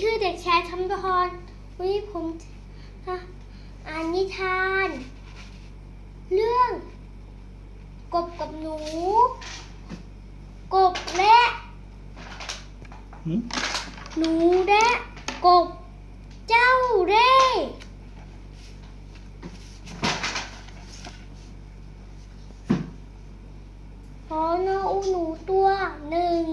ชื่อเด็กชายธรรมพรวันนี้ผมจะอ่านนิทาน เรื่อง กบกับหนู กบและหืมหนูและกบ เจ้าเร่พอนออูหนูตัวหนึ่ง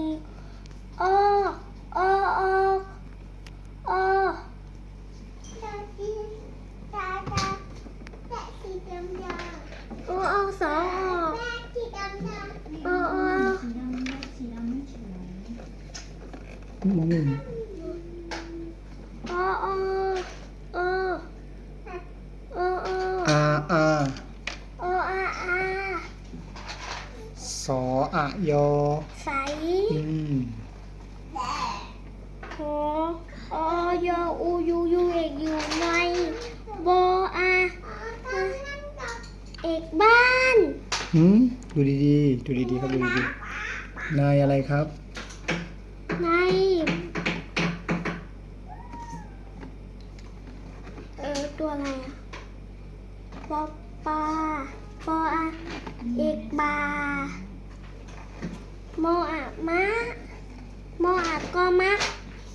มองเห็นเออเออเออเออเอออาอาเอออาอาสออะยอใสอืมโหออยอูยูยูเอกอยู่ในโบอาเอกบ้าน หืมดูดีๆ ดูดีๆ ครับ ดูดีๆ นายอะไรครับ ตัวอะไรอะปอปาปออาเอกบาโมอะมะโมอะก็มะ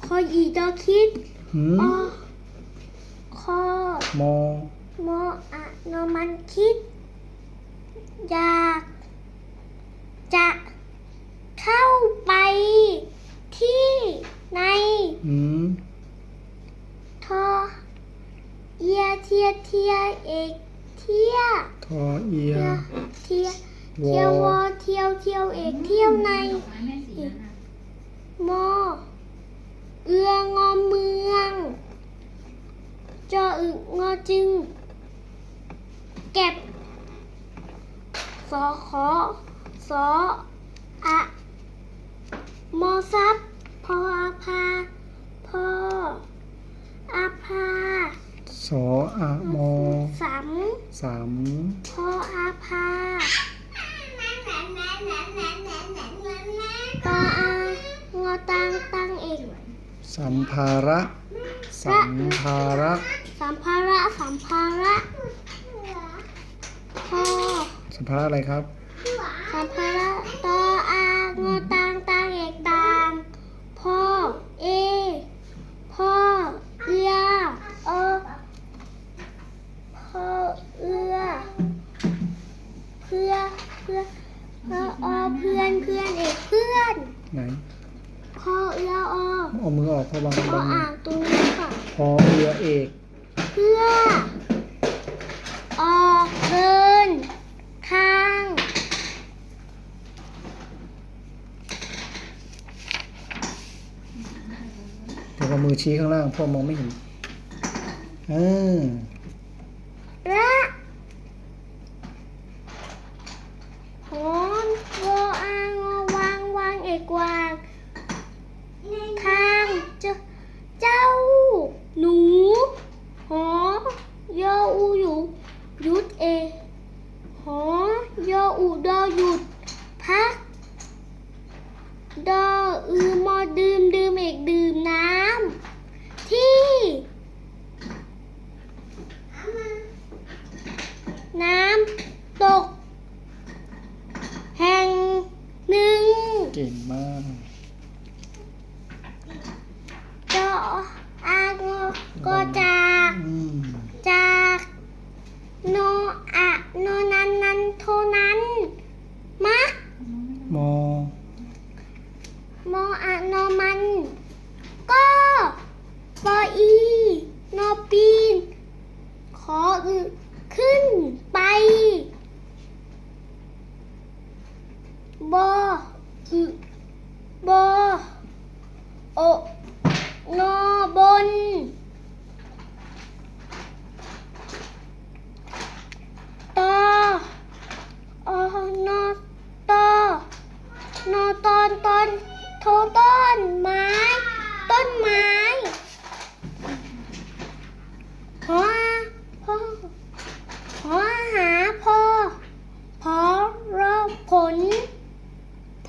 คออีดอคิดหืมออคอมอโมอะโนมันคิดอยากจะเข้าไปที่ใน หืม ทอเอีย เทียเทียเอกเทียทอเอีย เทียเทียววเที่ยวอวอเที่ยวเที่ยวเอกเที่ยวในมอเอืองอเมืองจออึงอจึง เก็บสอขอสออะมอซับพออาภาพออาภา สออะมอสามสามพออาภาปออางอตังตังเอกสัมภาระ สัมภาระ สัมภาระ สัมภาระพอสัมภาระอะไรครับ สัมภาระตออางอตังตังเอกตังพ่อเอพ่อเอือเออพ่อเอือเพื่อเพื่อเพื่ออเพื่อนเพื่อนเอกเพื่อน ไหนพ่อเอืออเอามือออกพอบางพ่อบางอ่างตรงนี้ค่ะ พอเรือเอกเพื่อ ออกเดินทางเดี๋ยวเอามือชี้ข้างล่างพ่อมองไม่เห็นเออ และหอนวออางอวางวางเอกวาง ทางเจ้าเจ้า หนู หอยออูอยู่ยุดเอ หอยออูดอหยุด พัก ดออือมอดื่มดื่มเอกดื่มน้ำ ที่ น้ำ ตก แห่งหนึ่งเก่งมาก จออางก็จากอืมจากโนอะโนนันนันโทนั้น มักมอโมอะโนมัน ก็ปออีโนปีน ขออึขึ้นไป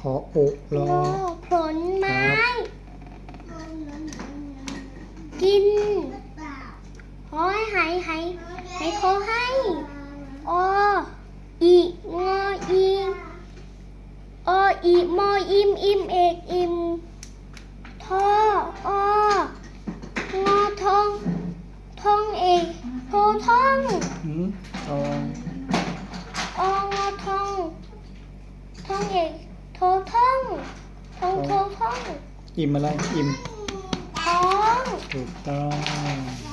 ขอโอรอผลไม้ กินหอยหายหายหายขอให้อออีงออีออีมออิมอิมเอกอิมทอองงอทองทองเอกโททองทอง อกโทท่องทองโทท่อง อิ่มอะไร อิ่มท้อง ถูกต้อง